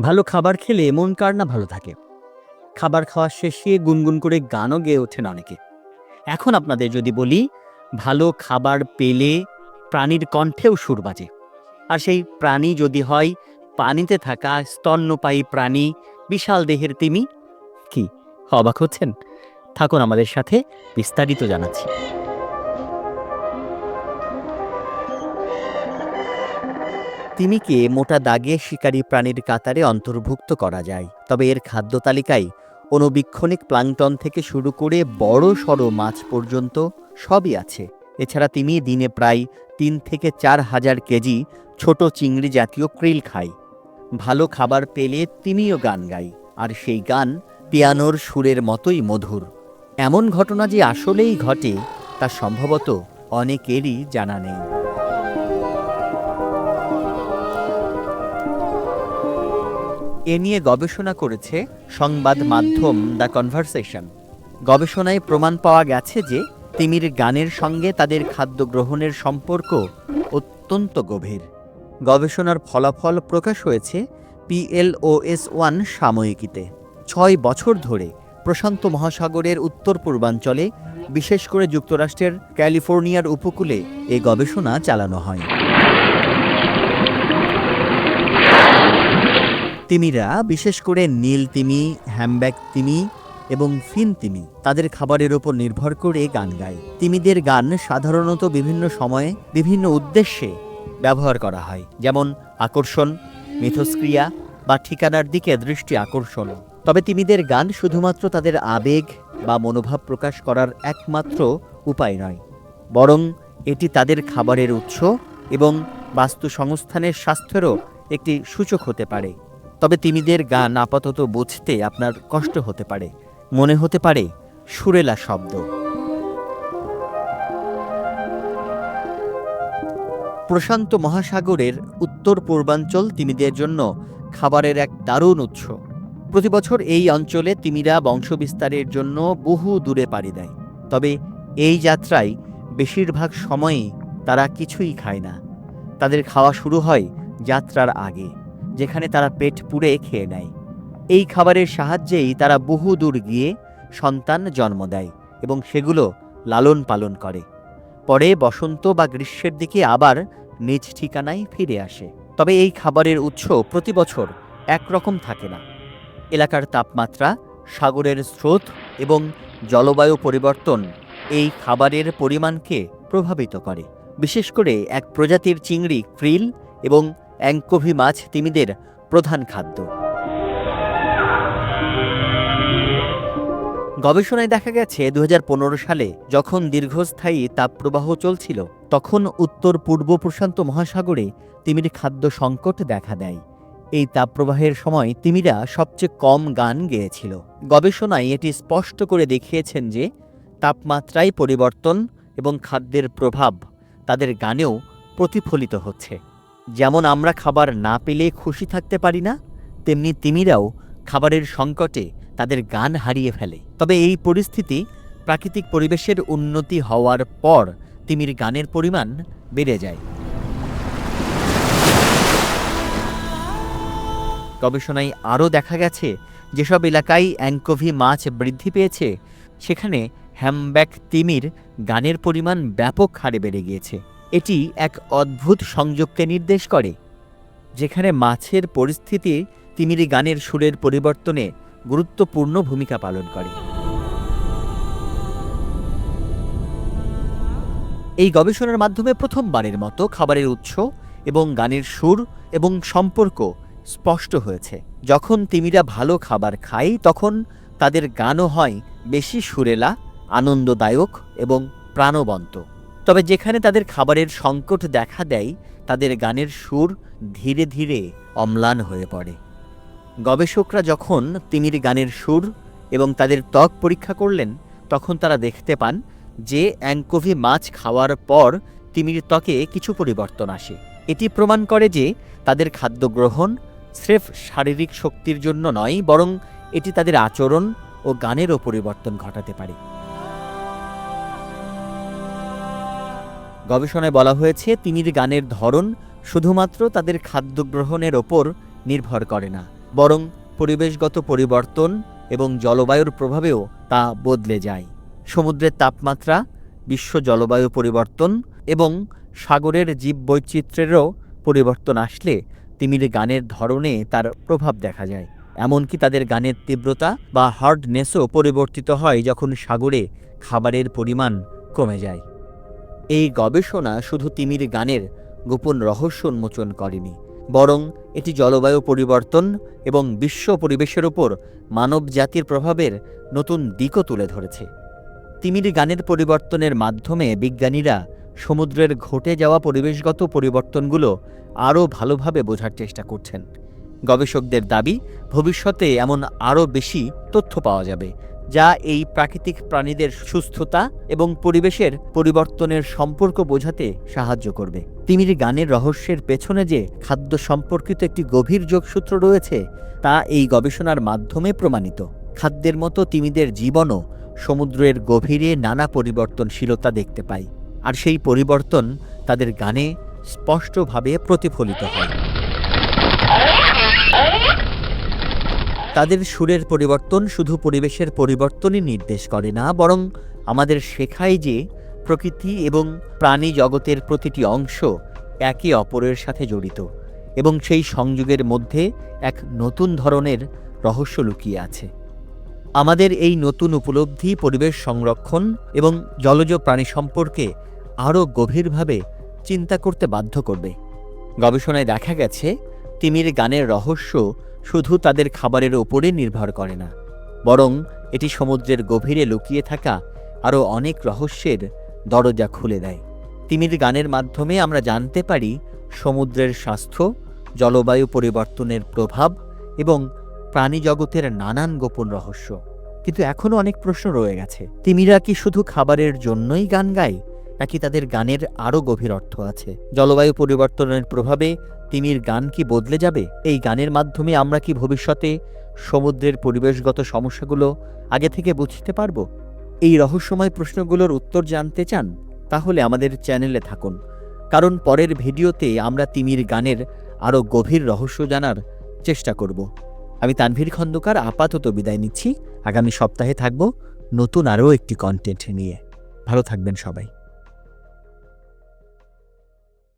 ভালো খাবার খেলে মন কার না ভালো থাকে? খাবার খাওয়ার শেষে গুনগুন করে গানও গেয়ে ওঠেন অনেকে। এখন আপনাদের যদি বলি, ভালো খাবার পেলে প্রাণীর কণ্ঠেও সুর বাজে। আর সেই প্রাণী যদি হয়, পানিতে থাকা স্তন্যপায়ী প্রাণী, বিশাল দেহের তিমি, কি অবাক হচ্ছেন? থাকুন আমাদের সাথে বিস্তারিত জানাচ্ছি। তিমিকে মোটা দাগে শিকারী প্রাণীর কাতারে অন্তর্ভুক্ত করা যায়। তবে এর খাদ্য তালিকায় অণুবীক্ষণিক প্লাংটন থেকে শুরু করে বড় সড় মাছ পর্যন্ত সবই আছে। এছাড়া তিমি দিনে প্রায় তিন থেকে চার হাজার কেজি ছোট চিংড়ি জাতীয় ক্রিল খায়। ভালো খাবার পেলে তিমিও গান গায়, আর সেই গান পিয়ানোর সুরের মতোই মধুর। এমন ঘটনা যে আসলেই ঘটে, তা সম্ভবত অনেকেরই জানা নেই। এ নিয়ে গবেষণা করেছে সংবাদ মাধ্যম দ্য কনভারসেশন। গবেষণায় প্রমাণ পাওয়া গেছে যে তিমির গানের সঙ্গে তাদের খাদ্য গ্রহণের সম্পর্ক অত্যন্ত গভীর। গবেষণার ফলাফল প্রকাশ হয়েছে পিএলওএস ওয়ান সাময়িকীতে। ছয় বছর ধরে প্রশান্ত মহাসাগরের উত্তর পূর্বাঞ্চলে বিশেষ করে যুক্তরাষ্ট্রের ক্যালিফোর্নিয়ার উপকূলে এ গবেষণা চালানো হয়। তিমিরা, বিশেষ করে নীল তিমি, হ্যামব্যাক তিমি এবং ফিন তিমি, তাদের খাবারের উপর নির্ভর করে গান গায়। তিমিদের গান সাধারণত বিভিন্ন সময়ে বিভিন্ন উদ্দেশ্যে ব্যবহার করা হয়, যেমন আকর্ষণ, মিথস্ক্রিয়া বা ঠিকানার দিকে দৃষ্টি আকর্ষণ। তবে তিমিদের গান শুধুমাত্র তাদের আবেগ বা মনোভাব প্রকাশ করার একমাত্র উপায় নয়, বরং এটি তাদের খাবারের উৎস এবং বাস্তু সংস্থানের স্বাস্থ্যেরও একটি সূচক হতে পারে। তবে তিমিদের গান আপাতত বুঝতে আপনার কষ্ট হতে পারে। মনে হতে পারে সুরেলা শব্দ। প্রশান্ত মহাসাগরের উত্তর পূর্বাঞ্চল তিমিদের জন্য খাবারের এক দারুণ উৎস। প্রতি বছর এই অঞ্চলে তিমিরা বংশবিস্তারের জন্য বহু দূরে পাড়ি দেয়। তবে এই যাত্রায় বেশিরভাগ সময়ই তারা কিছুই খায় না। তাদের খাওয়া শুরু হয় যাত্রার আগে। যেখানে তারা পেট পুড়ে খেয়ে নেয়। এই খাবারের সাহায্যেই তারা বহু দূর গিয়ে সন্তান জন্ম দেয় এবং সেগুলো লালন পালন করে। পরে বসন্ত বা গ্রীষ্মের দিকে আবার নিজ ঠিকানায় ফিরে আসে। তবে এই খাবারের উৎস প্রতি বছর একরকম থাকে না। এলাকার তাপমাত্রা, সাগরের স্রোত এবং জলবায়ু পরিবর্তন এই খাবারের পরিমাণকে প্রভাবিত করে। বিশেষ করে এক প্রজাতির চিংড়ি, ক্রিল এবং অ্যাঙ্কোভি মাছ তিমিদের প্রধান খাদ্য। গবেষণায় দেখা গেছে দু হাজার পনেরো সালে যখন দীর্ঘস্থায়ী তাপপ্রবাহ চলছিল, তখন উত্তর পূর্ব প্রশান্ত মহাসাগরে তিমির খাদ্য সংকট দেখা দেয়। এই তাপপ্রবাহের সময় তিমিরা সবচেয়ে কম গান গেয়েছিল। গবেষণায় এটি স্পষ্ট করে দেখিয়েছেন যে, তাপমাত্রায় পরিবর্তন এবং খাদ্যের প্রভাব তাদের গানেও প্রতিফলিত হচ্ছে। যেমন আমরা খাবার না পেলে খুশি থাকতে পারি না, তেমনি তিমিরাও খাবারের সংকটে তাদের গান হারিয়ে ফেলে। তবে এই পরিস্থিতি প্রাকৃতিক পরিবেশের উন্নতি হওয়ার পর তিমির গানের পরিমাণ বেড়ে যায়। গবেষণায় আরও দেখা গেছে, যেসব এলাকায় অ্যাঙ্কোভি মাছ বৃদ্ধি পেয়েছে, সেখানে হ্যামব্যাক তিমির গানের পরিমাণ ব্যাপক হারে বেড়ে গিয়েছে। এটি এক অদ্ভুত সংযোগকে নির্দেশ করে, যেখানে মাছের পরিস্থিতি তিমির গানের সুরের পরিবর্তনে গুরুত্বপূর্ণ ভূমিকা পালন করে। এই গবেষণার মাধ্যমে প্রথমবারের মতো খাবারের উৎস এবং গানের সুর এবং সম্পর্ক স্পষ্ট হয়েছে। যখন তিমিরা ভালো খাবার খায়, তখন তাদের গানও হয় বেশি সুরেলা, আনন্দদায়ক এবং প্রাণবন্ত। তবে যেখানে তাদের খাবারের সংকট দেখা দেয়, তাদের গানের সুর ধীরে ধীরে অম্লান হয়ে পড়ে। গবেষকরা যখন তিমির গানের সুর এবং তাদের ত্বক পরীক্ষা করলেন, তখন তারা দেখতে পান যে অ্যাঙ্কোভি মাছ খাওয়ার পর তিমির ত্বকে কিছু পরিবর্তন আসে। এটি প্রমাণ করে যে তাদের খাদ্য গ্রহণ স্রেফ শারীরিক শক্তির জন্য নয়, বরং এটি তাদের আচরণ ও গানেরও পরিবর্তন ঘটাতে পারে। গবেষণায় বলা হয়েছে তিমির গানের ধরন শুধুমাত্র তাদের খাদ্য গ্রহণের ওপর নির্ভর করে না, বরং পরিবেশগত পরিবর্তন এবং জলবায়ুর প্রভাবেও তা বদলে যায়। সমুদ্রের তাপমাত্রা, বিশ্ব জলবায়ু পরিবর্তন এবং সাগরের জীববৈচিত্র্যেরও পরিবর্তন আসলে তিমির গানের ধরনে তার প্রভাব দেখা যায়, এমনকি তাদের গানের তীব্রতা বা হার্ডনেসও পরিবর্তিত হয় যখন সাগরে খাবারের পরিমাণ কমে যায়। এই গবেষণা শুধু তিমির গানের গোপন রহস্য উন্মোচন করেনি, বরং এটি জলবায়ু পরিবর্তন এবং বিশ্ব পরিবেশের ওপর মানব জাতির প্রভাবের নতুন দিকও তুলে ধরেছে। তিমির গানের পরিবর্তনের মাধ্যমে বিজ্ঞানীরা সমুদ্রের ঘটে যাওয়া পরিবেশগত পরিবর্তনগুলো আরও ভালোভাবে বোঝার চেষ্টা করছেন। গবেষকদের দাবি, ভবিষ্যতে এমন আরও বেশি তথ্য পাওয়া যাবে যা এই প্রাকৃতিক প্রাণীদের সুস্থতা এবং পরিবেশের পরিবর্তনের সম্পর্ক বোঝাতে সাহায্য করবে। তিমির গানের রহস্যের পেছনে যে খাদ্য সম্পর্কিত একটি গভীর যোগসূত্র রয়েছে, তা এই গবেষণার মাধ্যমে প্রমাণিত। খাদ্যের মতো তিমিদের জীবনও সমুদ্রের গভীরে নানা পরিবর্তনশীলতা দেখতে পাই আর সেই পরিবর্তন তাদের গানে স্পষ্টভাবে প্রতিফলিত হয়। তাদের সুরের পরিবর্তন শুধু পরিবেশের পরিবর্তনই নির্দেশ করে না, বরং আমাদের শেখায় যে প্রকৃতি এবং প্রাণী জগতের প্রতিটি অংশ একে অপরের সাথে জড়িত এবং সেই সংযোগের মধ্যে এক নতুন ধরনের রহস্য লুকিয়ে আছে। আমাদের এই নতুন উপলব্ধি, পরিবেশ সংরক্ষণ এবং জলজ প্রাণী সম্পর্কে আরও গভীরভাবে চিন্তা করতে বাধ্য করবে। গবেষণায় দেখা গেছে তিমির গানের রহস্য শুধু তাদের খাবারের ওপরে নির্ভর করে না, বরং এটি সমুদ্রের গভীরে লুকিয়ে থাকা আরও অনেক রহস্যের দরজা খুলে দেয়। তিমির গানের মাধ্যমে আমরা জানতে পারি সমুদ্রের স্বাস্থ্য, জলবায়ু পরিবর্তনের প্রভাব এবং প্রাণী জগতের নানান গোপন রহস্য। কিন্তু এখনও অনেক প্রশ্ন রয়ে গেছে, তিমিরা কি শুধু খাবারের জন্যই গান গায় নাকি তাদের গানের আরও গভীর অর্থ আছে? জলবায়ু পরিবর্তনের প্রভাবে তিমির গান কি বদলে যাবে? এই গানের মাধ্যমে আমরা কি ভবিষ্যতে সমুদ্রের পরিবেশগত সমস্যাগুলো আগে থেকে বুঝতে পারব? এই রহস্যময় প্রশ্নগুলোর উত্তর জানতে চান? তাহলে আমাদের চ্যানেলে থাকুন। কারণ পরের ভিডিওতে আমরা তিমির গানের আরও গভীর রহস্য জানার চেষ্টা করব। আমি তানভীর খন্দকার, আপাতত বিদায় নিচ্ছি। আগামী সপ্তাহে থাকব নতুন আরও একটি কন্টেন্ট নিয়ে। ভালো থাকবেন সবাই।